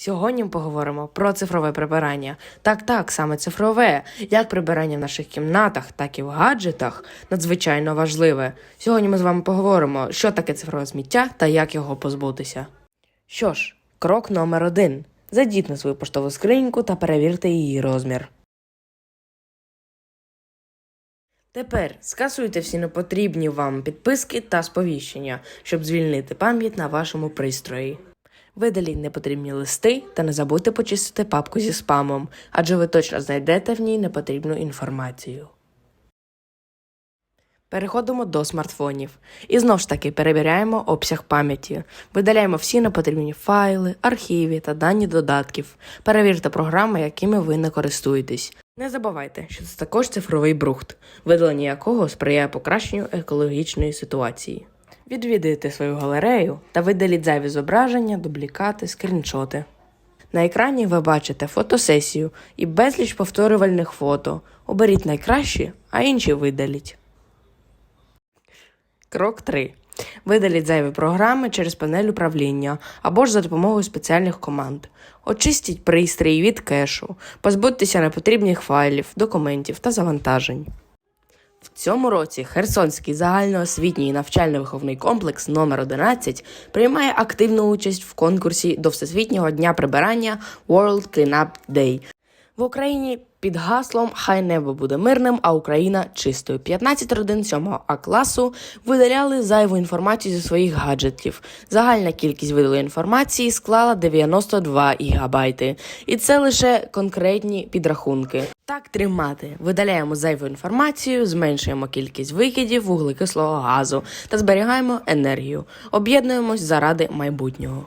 Сьогодні ми поговоримо про цифрове прибирання. Так, так, саме цифрове, як прибирання в наших кімнатах, так і в гаджетах надзвичайно важливе. Сьогодні ми з вами поговоримо, що таке цифрове сміття та як його позбутися. Що ж, крок номер один: зайдіть на свою поштову скриньку та перевірте її розмір. Тепер скасуйте всі непотрібні вам підписки та сповіщення, щоб звільнити пам'ять на вашому пристрої. Видаліть непотрібні листи та не забудьте почистити папку зі спамом, адже ви точно знайдете в ній непотрібну інформацію. Переходимо до смартфонів. І знов ж таки перевіряємо обсяг пам'яті. Видаляємо всі непотрібні файли, архіви та дані додатків. Перевірте програми, якими ви не користуєтесь. Не забувайте, що це також цифровий брухт, видалення якого сприяє покращенню екологічної ситуації. Відвідайте свою галерею та видаліть зайві зображення, дублікати, скріншоти. На екрані ви бачите фотосесію і безліч повторювальних фото. Оберіть найкращі, а інші видаліть. Крок 3. Видаліть зайві програми через панель управління або ж за допомогою спеціальних команд. Очистіть пристрій від кешу, позбудьтеся непотрібних файлів, документів та завантажень. Цьому році Херсонський загальноосвітній навчально-виховний комплекс номер 11 приймає активну участь в конкурсі до Всесвітнього дня прибирання World Cleanup Day. В Україні під гаслом Хай небо буде мирним, а Україна чистою. 15 родин 7 А класу видаляли зайву інформацію зі своїх гаджетів. Загальна кількість видаленої інформації склала 92 гігабайти. І це лише конкретні підрахунки. Так тримати. Видаляємо зайву інформацію, зменшуємо кількість викидів вуглекислого газу та зберігаємо енергію. Об'єднуємось заради майбутнього.